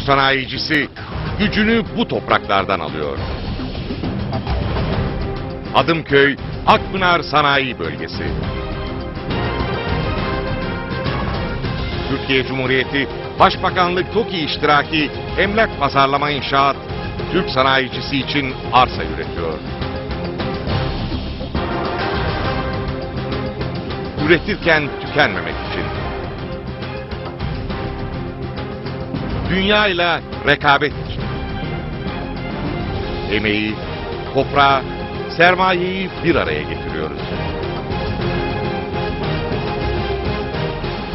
sanayicisi gücünü bu topraklardan alıyor. Adımköy Akpınar Sanayi Bölgesi. Türkiye Cumhuriyeti Başbakanlık TOKİ iştiraki emlak pazarlama inşaat Türk sanayicisi için arsa üretiyor. Üretirken tükenmemek için. Dünyayla rekabet için. Emeği, toprağı, sermayeyi bir araya getiriyoruz.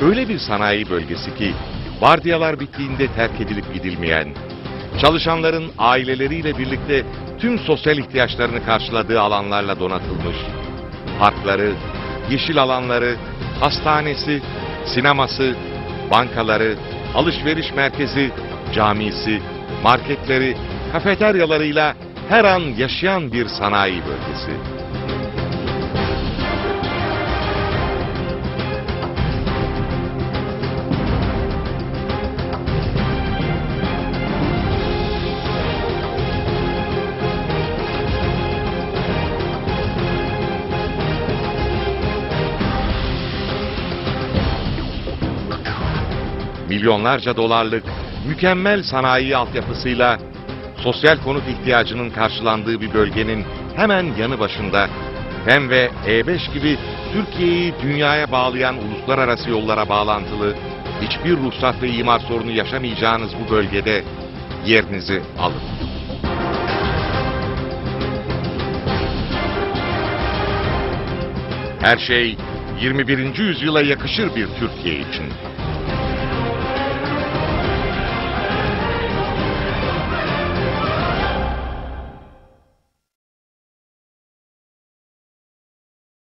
Öyle bir sanayi bölgesi ki vardiyalar bittiğinde terk edilip gidilmeyen, çalışanların aileleriyle birlikte tüm sosyal ihtiyaçlarını karşıladığı alanlarla donatılmış, parkları, yeşil alanları, hastanesi, sineması, bankaları, alışveriş merkezi, camisi, marketleri, kafeteryalarıyla her an yaşayan bir sanayi bölgesi. Milyonlarca dolarlık mükemmel sanayi altyapısıyla sosyal konut ihtiyacının karşılandığı bir bölgenin hemen yanı başında HEM ve E5 gibi Türkiye'yi dünyaya bağlayan uluslararası yollara bağlantılı hiçbir ruhsat ve imar sorunu yaşamayacağınız bu bölgede yerinizi alın. Her şey 21. yüzyıla yakışır bir Türkiye için.